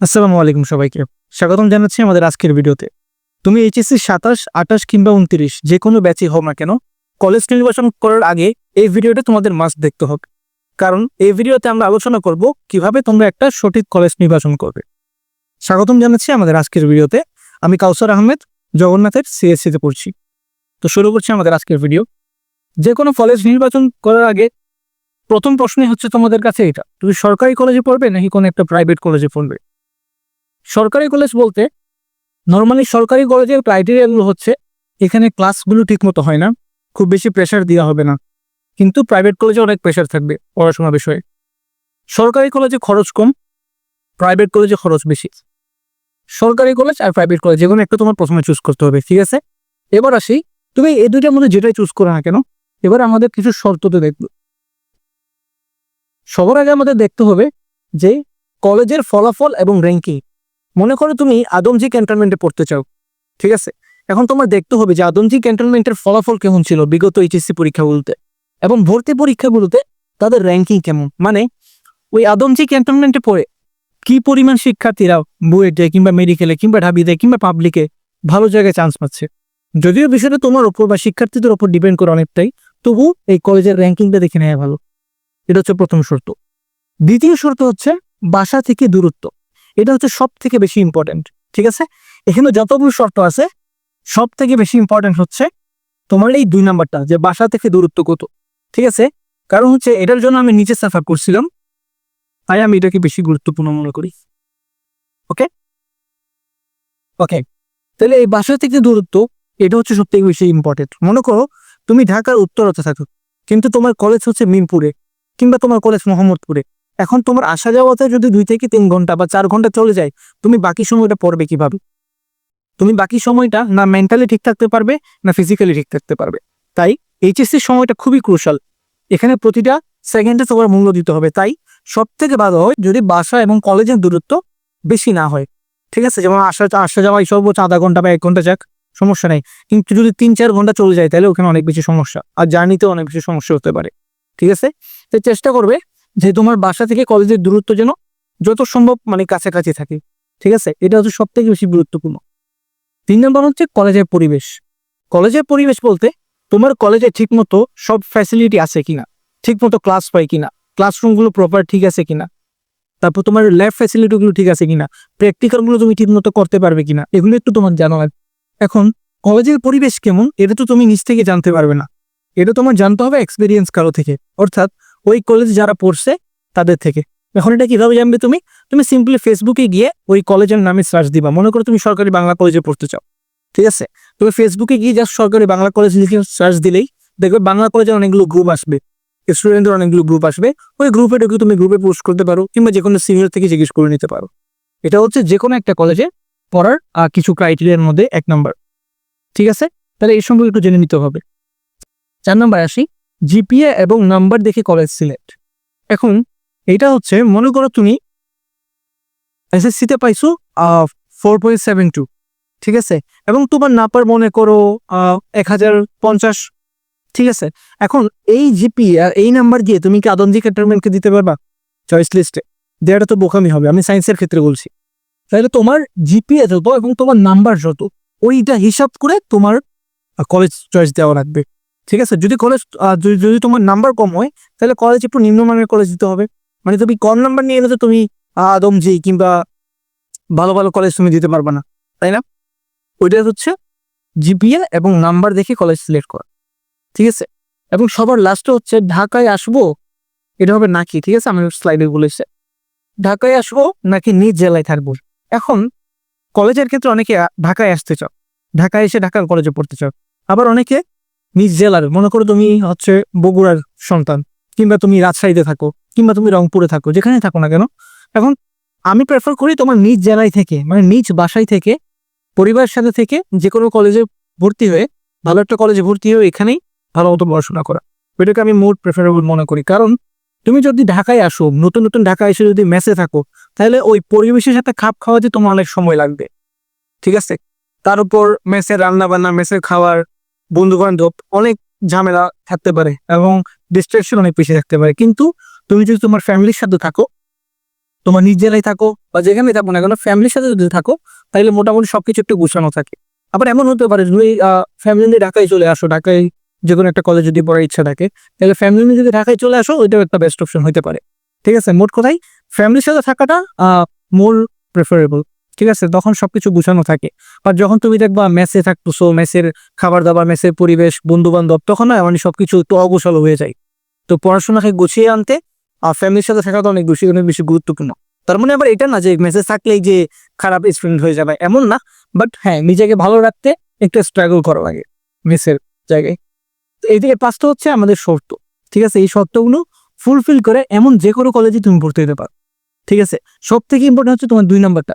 আসসালামু আলাইকুম সবাইকে। স্বাগতম জানাচ্ছি আমাদের আজকের ভিডিওতে। তুমি এইচএসসি সাতাশ, আঠাশ কিংবা উনত্রিশ যে কোনো ব্যাচই হোক না কেন কলেজ নির্বাচন করার আগে এই ভিডিওটা তোমাদের মাস্ট দেখতে হবে। কারণ এই ভিডিওতে আমরা আলোচনা করব কীভাবে তোমরা একটা সঠিক কলেজ নির্বাচন করবে। স্বাগতম জানাচ্ছি আমাদের আজকের ভিডিওতে। আমি কাউসার আহমেদ, জগন্নাথের সিএসসিতে পড়ছি। তো শুরু করছি আমাদের আজকের ভিডিও। যে কোনো কলেজ নির্বাচন করার আগে প্রথম প্রশ্নই হচ্ছে তোমাদের কাছে এটা, তুমি সরকারি কলেজে পড়বে নাকি কোনো একটা প্রাইভেট কলেজে পড়বে? সরকারি কলেজ বলতে নর্মালি সরকারি কলেজের ক্রাইটেরিয়াগুলো হচ্ছে এখানে ক্লাসগুলো ঠিকমতো হয় না, খুব বেশি প্রেশার দেওয়া হবে না। কিন্তু প্রাইভেট কলেজে অনেক প্রেশার থাকবে পড়াশোনা বিষয়ে। সরকারি কলেজে খরচ কম প্রাইভেট কলেজে খরচ বেশি। সরকারি কলেজ আর প্রাইভেট কলেজ যে কোনো একটা তোমার প্রথমে চুজ করতে হবে, ঠিক আছে? এবার আসি, তুমি এই দুইটার মধ্যে যেটাই চুজ করো না কেন, এবার আমাদের কিছু শর্ততে দেখব। সবার আগে আমাদের দেখতে হবে যে কলেজের ফলাফল এবং র্যাঙ্কিং মনে করো তুমি আদমজি ক্যান্টনমেন্টে পড়তে চাও, ঠিক আছে? এখন তোমার দেখতে হবে যে আদমজি ক্যান্টনমেন্টের ফলাফল কেমন ছিল বিগত এইচএসসি পরীক্ষাগুলোতে এবং ভর্তি পরীক্ষাগুলোতে তাদের র্যাঙ্কিং কেমন? মানে ওই আদমজি ক্যান্টনমেন্টে পড়ে কি পরিমাণ শিক্ষার্থীরা বুয়েটে কিংবা মেডিকেলে কিংবা ঢাবিতে কিংবা পাবলিকে ভালো জায়গায় চান্স পাচ্ছে? যদিও বিষয়টা তোমার ওপর বা শিক্ষার্থীদের ওপর ডিপেন্ড করে অনেকটাই তবু এই কলেজের র্যাঙ্কিংটা দেখে নেওয়া ভালো। এটা হচ্ছে প্রথম শর্ত। দ্বিতীয় শর্ত হচ্ছে বাসা থেকে দূরত্ব। এটা হচ্ছে সব থেকে বেশি ইম্পর্টেন্ট ঠিক আছে? এখানে যতগুলো শর্ত আছে সব থেকে বেশি ইম্পর্টেন্ট হচ্ছে তোমার এই দুই নাম্বারটা, যে বাসা থেকে দূরত্ব কত, ঠিক আছে? কারণ হচ্ছে এটার জন্য আমি নিচে সাফার করছিলাম, তাই আমি এটাকে বেশি গুরুত্বপূর্ণ মনে করি। ওকে ওকে তাহলে এই বাসা থেকে দূরত্ব, এটা হচ্ছে সব থেকে বেশি ইম্পর্টেন্ট মনে করো, তুমি ঢাকার উত্তরতে থাকো, কিন্তু তোমার কলেজ হচ্ছে মিনপুরে কিংবা তোমার কলেজ মোহাম্মদপুরে। এখন তোমার আসা যাওয়াতে যদি দুই থেকে তিন ঘণ্টা বা চার ঘণ্টা চলে যায়, তুমি বাকি সময়টা পড়বে কীভাবে? তুমি বাকি সময়টা না মেন্টালি ঠিক থাকতে পারবে, না ফিজিক্যালি ঠিক থাকতে পারবে। তাই এইচএসসির সময়টা খুবই ক্রুশাল এখানে প্রতিটা সেকেন্ডে তোমার মূল্য দিতে হবে। তাই সব থেকে ভালো হয় যদি বাসা এবং কলেজের দূরত্ব বেশি না হয়। ঠিক আছে? যেমন আসা আসা যাওয়া সর্বোচ্চ আধা ঘণ্টা বা এক ঘণ্টা যাক, সমস্যা নেই। কিন্তু যদি তিন চার ঘণ্টা চলে যায়, তাহলে ওখানে অনেক বেশি সমস্যা। আর জার্নিতেও অনেক বেশি সমস্যা হতে পারে। ঠিক আছে? তো চেষ্টা করবে যে তোমার বাসা থেকে কলেজের দূরত্ব যেন যত সম্ভব মানে কাছাকাছি থাকে, ঠিক আছে? এটা হচ্ছে সব থেকে বেশি গুরুত্বপূর্ণ। তিন নম্বর হচ্ছে কলেজের পরিবেশ। কলেজের পরিবেশ বলতে তোমার কলেজে ঠিকমতো সব ফ্যাসিলিটি আছে কিনা? ঠিকমতো ক্লাস পায় কিনা? ক্লাসরুমগুলো প্রপার ঠিক আছে কিনা? তারপর তোমার ল্যাব ফ্যাসিলিটিগুলো ঠিক আছে কিনা? প্র্যাকটিক্যালগুলো তুমি ঠিকমতো করতে পারবে কিনা? এগুলো একটু তোমার জানা লাগবে। এখন, কলেজের পরিবেশ কেমন? এটা তো তুমি নিজ থেকে জানতে পারবে না। এটা তোমার জানতে হবে এক্সপিরিয়েন্স কারও থেকে। অর্থাৎ ওই কলেজ যারা পড়ছে তাদের থেকে। এখন এটা কীভাবে জানবে তুমি? তুমি সিম্পলি ফেসবুকে গিয়ে ওই কলেজের নামে সার্চ দিবা। মনে করো তুমি সরকারি বাংলা কলেজে পড়তে চাও। ঠিক আছে? তুমি ফেসবুকে গিয়ে জাস্ট সরকারি বাংলা কলেজ লিখে সার্চ দিলেই দেখবে বাংলা কলেজের অনেকগুলো গ্রুপ আসবে। স্টুডেন্টদের অনেকগুলো গ্রুপ আসবে। ওই গ্রুপে ঢুকে তুমি গ্রুপে পোস্ট করতে পারো কিংবা যে কোনো সিনিয়র থেকে জিজ্ঞেস করে নিতে পারো। এটা হচ্ছে যে কোনো একটা কলেজে পড়ার কিছু ক্রাইটেরিয়ার মধ্যে এক নম্বর ঠিক আছে? তাহলে এই সম্পর্কে একটু জেনে নিতে হবে। চার নম্বর আসি। জিপিএ এবং নাম্বার দেখে কলেজ সিলেক্ট এখন এটা হচ্ছে, মনে করো তুমি এসএসসিতে পাইছো ফোর পয়েন্ট সেভেন টু ঠিক আছে? এবং তোমার নাম্বার মনে করো এক হাজার পঞ্চাশ, ঠিক আছে? এখন এই জিপিএ আর এই নাম্বার দিয়ে তুমি কি আদমজি ক্যাটারমেন্টকে দিতে পারবা? চয়েস লিস্টে দেওয়াটা তো বোকামি হবে, আমি সায়েন্সের ক্ষেত্রে বলছি। তাহলে তোমার জিপিএ যত এবং তোমার নাম্বার যত, ওইটা হিসাব করে তোমার কলেজ চয়েস দেওয়া লাগবে। ঠিক আছে? যদি কলেজ যদি তোমার নাম্বার কম হয়, তাহলে কলেজ একটু নিম্নমানের কলেজ দিতে হবে। মানে তুমি কম নাম্বার নিয়ে এলে তো তুমি আদমজি কিংবা ভালো ভালো কলেজ তুমি দিতে পারবে না, তাই না? ওইটা হচ্ছে জিপিএ এবং নাম্বার দেখে কলেজ সিলেক্ট করা, ঠিক আছে? এবং সবার লাস্টে হচ্ছে, ঢাকায় আসব, এটা হবে নাকি, ঠিক আছে? আমি স্লাইডে বলেছে ঢাকায় আসব নাকি নিজ জেলায় থাকব? এখন কলেজের ক্ষেত্রে অনেকে ঢাকায় আসতে চাও, ঢাকায় এসে ঢাকার কলেজে পড়তে চাও, আবার অনেকে নিজ জেলার, মনে করো তুমি হচ্ছে বগুড়ার সন্তান, কিংবা তুমি রাজশাহীতে থাকো, কিংবা তুমি রংপুরে থাকো যেখানে থাকো না কেন, এখন আমি প্রেফার করি তোমার নিজ জেলায় থেকে মানে নিজ বাসায় থেকে, পরিবারের সাথে থেকে যে কোনো কলেজে ভর্তি হয়ে, ভালো একটা কলেজে ভর্তি হয়ে এখানেই ভালো মতো পড়াশোনা করা। ওইটাকে আমি মোর প্রেফারেবল মনে করি। কারণ তুমি যদি ঢাকায় আসো, নতুন নতুন ঢাকায় এসে যদি মেসে থাকো, তাহলে ওই পরিবেশের সাথে খাপ খাওয়াতে তোমার অনেক সময় লাগবে। ঠিক আছে? তার উপর মেসের রান্না বান্না মেসের খাওয়ার বন্ধু বান্ধব অনেক ঝামেলা থাকতে পারে এবং ডিস্ট্রাকশন অনেক বেশি থাকতে পারে। কিন্তু তুমি যদি তোমার ফ্যামিলির সাথে থাকো, তোমার নিজেরাই থাকো বা যেখানে থাকো না কেন ফ্যামিলির সাথে যদি থাকো, তাহলে মোটামুটি সবকিছু একটু গুছানো থাকে। আবার এমন হতে পারে, তুমি ফ্যামিলি নিয়ে ঢাকায় চলে আসো, ঢাকায় যে কোনো একটা কলেজ যদি পড়ার ইচ্ছা থাকে, তাহলে ফ্যামিলি নিয়ে যদি ঢাকায় চলে আসো, ওইটাও একটা বেস্ট অপশন হতে পারে। ঠিক আছে? মোট কথাই ফ্যামিলির সাথে থাকাটা মোর প্রেফারেবল ঠিক আছে? তখন সবকিছু গুছানো থাকে। আর যখন তুমি দেখবা মেসে থাকতেছো, মেসের খাবার দাবার মেসের পরিবেশ বন্ধু বান্ধব তখন না মানে সবকিছু একটু অগোছালো হয়ে যায়। তো পড়াশোনাকে গুছিয়ে আনতে আর ফ্যামিলির সাথে থাকাটা অনেক বেশি অনেক বেশি গুরুত্বপূর্ণ। তার মানে আবার এটা না যে মেসেজ থাকলেই যে খারাপ স্টুডেন্ট হয়ে যাবে, এমন না। বাট হ্যাঁ নিজেকে ভালো রাখতে একটু স্ট্রাগল করা লাগে মেসের জায়গায়। তো এই থেকে পাঁচটা হচ্ছে আমাদের শর্ত, ঠিক আছে? এই শর্তগুলো ফুলফিল করে এমন যে কোনো কলেজে তুমি পড়তে যেতে পারো, ঠিক আছে? সব থেকে ইম্পর্টেন্ট হচ্ছে তোমার দুই নাম্বারটা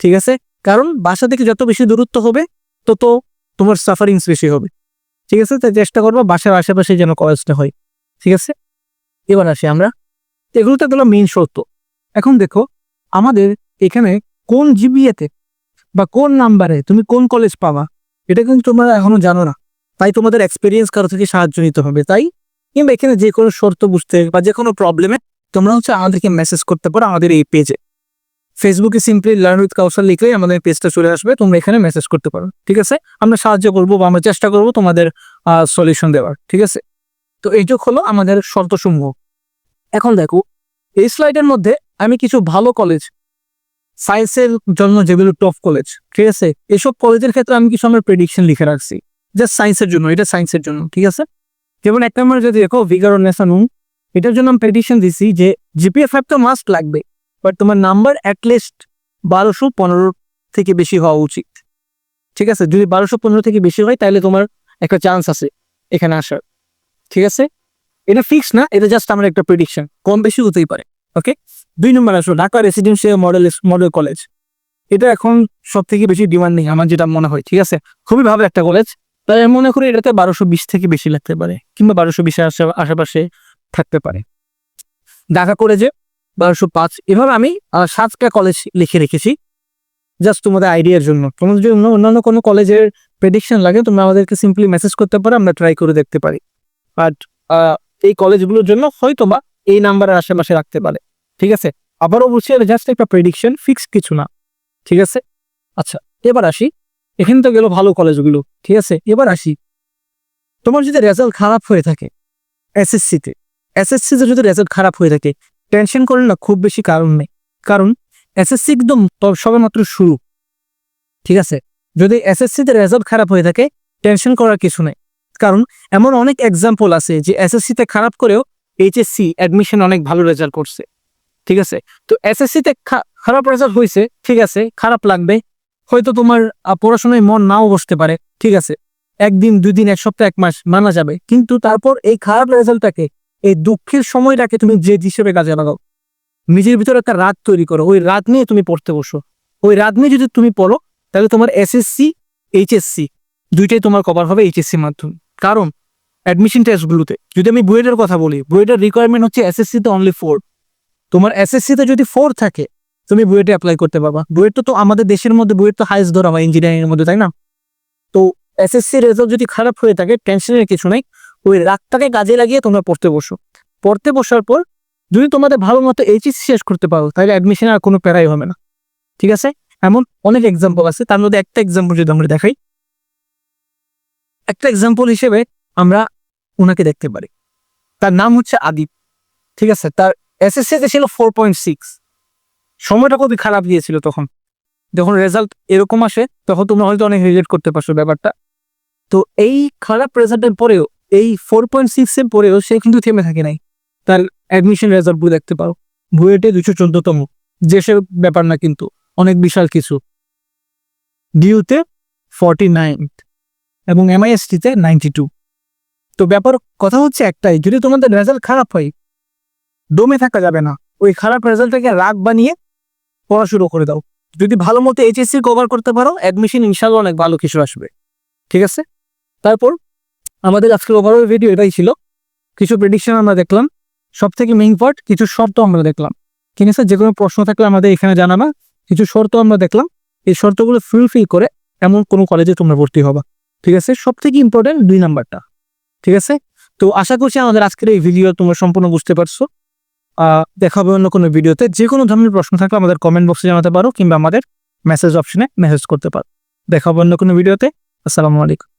ঠিক আছে? কারণ বাসা থেকে যত বেশি দূরত্ব হবে, তত তোমার সাফারিংস বেশি হবে। ঠিক আছে? তাই চেষ্টা করব বাসার আশেপাশে যেন কলেজটা হয়। ঠিক আছে? এবার আসি আমরা। এগুলো তো গেলো মেইন শর্ত। এখন দেখো, আমাদের এখানে কোন জিবিএতে বা কোন নাম্বারে তুমি কোন কলেজ পাবা, এটা কিন্তু তোমরা এখনও জানো না। তাই তোমাদের এক্সপিরিয়েন্স কারও থেকে সাহায্য নিতে হবে। তাই? কিংবা এখানে যে কোনো শর্ত বুঝতে বা যে কোনো প্রবলেমে তোমরা হচ্ছে আমাদেরকে মেসেজ করতে পারো আমাদের এই পেজে ফেসবুকে সিম্পলি লার্ন উইথ কাউসার লিখলেই আমাদের পেজটা চলে আসবে, তোমরা এখানে মেসেজ করতে পারো, ঠিক আছে? আমরা সাহায্য করব বা আমরা চেষ্টা করব তোমাদের সলিউশন দেওয়ার, ঠিক আছে? তো এইটুক হলো আমাদের শর্তসমূহ। এখন দেখো, এই স্লাইডের মধ্যে আমি কিছু ভালো কলেজ সায়েন্সের জন্য যেগুলো টপ কলেজ ঠিক আছে? এসব কলেজের ক্ষেত্রে আমি কিছু আমার প্রেডিকশন লিখে রাখছি জাস্ট সায়েন্সের জন্য, এটা সায়েন্সের জন্য, ঠিক আছে? যেমন এক নম্বর যদি দেখো ভিগারো নেসানুম এটার জন্য আমি প্রেডিকশন দিছি যে জিপিএ ফাইভ তো মাস্ট লাগবে। বাট তোমার নাম্বার অ্যাটলিস্ট বারোশো পনেরো থেকে বেশি হওয়া উচিত। ঠিক আছে? যদি বারোশো পনেরো থেকে বেশি হয়, তাহলে তোমার একটা চান্স আছে এখানে আসার। ঠিক আছে? এটা ফিক্স না, এটা জাস্ট আমার একটা প্রেডিকশন কম বেশি হতেই পারে ওকে দুই নম্বর আসলো Dhaka residential model model college এটা এখন সব থেকে বেশি ডিমান্ড নেই আমার যেটা মনে হয়, ঠিক আছে? খুবই ভালো একটা কলেজ তাই আমি মনে করি এটাতে বারোশো বিশ থেকে বেশি লাগতে পারে, কিংবা বারোশো বিশের আশেপাশে থাকতে পারে। ঢাকা কলেজে বারোশো পাঁচ, এভাবে আমি সাতটা কলেজ লিখে রেখেছি। জাস্ট তোমাদের আইডিয়ার জন্য। তোমাদের যদি অন্য, অন্যান্য কোনো কলেজের প্রেডিকশন লাগে, তোমরা আমাদেরকে সিম্পলি মেসেজ করতে পারো, আমরা ট্রাই করে দেখতে পারি। বাট এই কলেজগুলোর জন্য হয়তো বা এই নাম্বারের আশেপাশে রাখতে পারে। ঠিক আছে? আবারও বলছি, এটা জাস্ট একটা প্রেডিকশন ফিক্স কিছু না। ঠিক আছে? আচ্ছা এবার আসি। এখানে তো গেল ভালো কলেজগুলো ঠিক আছে? এবার আসি। তোমার যদি রেজাল্ট খারাপ হয়ে থাকে এসএসসিতে এসএসসিতে যদি রেজাল্ট খারাপ হয়ে থাকে টেনশন করে না খুব বেশি কারণ নেই। কারণ এসএসসি একদম ত- সবেমাত্র শুরু। ঠিক আছে? যদি এসএসসিতে রেজাল্ট খারাপ হয়ে থাকে, টেনশন করার কিছু নেই। কারণ এমন অনেক এক্সাম্পল আছে যে এসএসসিতে খারাপ করেও এইচএসসি অ্যাডমিশন অনেক ভালো রেজাল্ট করছে। ঠিক আছে? তো এসএসসিতে খারাপ রেজাল্ট হয়েছে ঠিক আছে? খারাপ লাগবে। হয়তো তোমার পড়াশোনায় মন নাও বসতে পারে। ঠিক আছে? একদিন, দুই দিন, এক সপ্তাহ, এক মাস মানা যাবে। কিন্তু তারপর এই খারাপ রেজাল্টটাকে এই দুঃখের সময়টাকে তুমি যে হিসেবে কাজে লাগাও। নিজের ভিতরে একটা রাত তৈরি করো। ওই রাত নিয়ে তুমি পড়তে বসো। ওই রাত নিয়ে যদি তুমি পড়ো, তাহলে তোমার এসএসসি এইচএসসি দুইটাই তোমার কভার হবে এইচএসসির মাধ্যমে। কারণ অ্যাডমিশন টেস্টগুলোতে যদি আমি বুয়েটের কথা বলি, বুয়েটের রিকোয়ারমেন্ট হচ্ছে এসএসসিতে অনলি ফোর তোমার এসএসসিতে যদি ফোর থাকে, তুমি বুয়েটে অ্যাপ্লাই করতে পারবা। বুয়েট তো আমাদের দেশের মধ্যে, বুয়েট তো হাইস্ট ধরা হয় ইঞ্জিনিয়ারিং এর মধ্যে, তাই না? তো এসএসসি রেজাল্ট যদি খারাপ হয়ে থাকে টেনশনের কিছু নেই। ওই রাগটাকে কাজে লাগিয়ে তোমরা পড়তে বসো। পড়তে বসার পর যদি তোমাদের ভালো মতো এইচএসসি শেষ করতে পারো, তাহলে অ্যাডমিশন আর কোনো প্যারাই হবে না। ঠিক আছে? এমন অনেক এক্সাম্পল আছে। তার মধ্যে একটা এক্সাম্পল যদি আমরা দেখাই। একটা এক্সাম্পল হিসেবে আমরা ওনাকে দেখতে পারি। তার নাম হচ্ছে আদিপ ঠিক আছে? তার এসএসসিতে ছিল ফোর পয়েন্ট সিক্স সময়টা খুবই খারাপ গিয়েছিল তখন। যখন রেজাল্ট এরকম আসে, তখন তোমরা হয়তো অনেক রিলেট করতে পারছ ব্যাপারটা। তো এই খারাপ রেজাল্টের পরেও এই ফোর পয়েন্ট সিক্স এর পরেও সে কিন্তু থেমে থাকে নাই। তার অ্যাডমিশন রেজাল্ট বই দেখতে পাও। বুয়েটে দুশো চোদ্দতম সে ব্যাপার না কিন্তু, অনেক বিশাল কিছু। ডিউতে ফর্টি নাইন এবং এমআইএসটিতে নাইনটি টু তো ব্যাপার, কথা হচ্ছে একটাই, যদি তোমাদের রেজাল্ট খারাপ হয়, দমে থাকা যাবে না। ওই খারাপ রেজাল্টটাকে রাগ বানিয়ে পড়া শুরু করে দাও। যদি ভালো মতো এইচএসসি কভার করতে পারো অ্যাডমিশন ইনশাল্লাহ অনেক ভালো কিছু আসবে। ঠিক আছে? তারপর আমাদের আজকের ওভারঅল ভিডিও এটাই ছিল। কিছু প্রেডিকশন আমরা দেখলাম। সব থেকে মেইন পার্ট কিছু শর্ত আমরা দেখলাম। ঠিক আছে? যে কোনো প্রশ্ন থাকলে আমাদের এখানে জানাবা। কিছু শর্ত আমরা দেখলাম। এই শর্তগুলো ফুলফিল করে এমন কোনো কলেজে তোমরা ভর্তি হবা। ঠিক আছে? সব থেকে ইম্পর্টেন্ট দুই নাম্বারটা। ঠিক আছে? তো আশা করছি আমাদের আজকের এই ভিডিও তোমরা সম্পূর্ণ বুঝতে পারছ। দেখা হবে অন্য কোনো ভিডিওতে যে কোনো ধরনের প্রশ্ন থাকলে আমাদের কমেন্ট বক্সে জানাতে পারো কিংবা আমাদের মেসেজ অপশনে মেসেজ করতে পারো। দেখা হবে অন্য কোনো ভিডিওতে আসসালামু আলাইকুম।